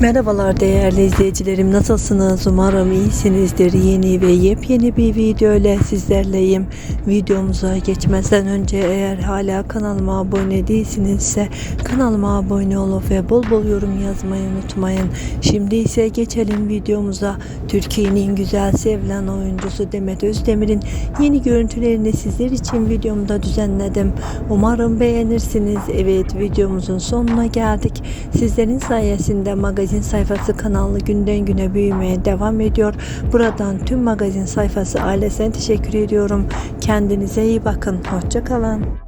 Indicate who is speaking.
Speaker 1: Merhabalar değerli izleyicilerim. Nasılsınız? Umarım iyisinizdir. Yeni ve yepyeni bir video ile sizlerleyim. Videomuza geçmeden önce eğer hala kanalıma abone değilsinizse kanalıma abone olup ve bol bol yorum yazmayı unutmayın. Şimdi ise geçelim videomuza. Türkiye'nin güzel sevilen oyuncusu Demet Özdemir'in yeni görüntülerini sizler için videomda düzenledim. Umarım beğenirsiniz. Evet videomuzun sonuna geldik. Sizlerin sayesinde magazin sayfası kanalı günden güne büyümeye devam ediyor. Buradan tüm magazin sayfası ailesine teşekkür ediyorum. Kendinize iyi bakın. Hoşçakalın.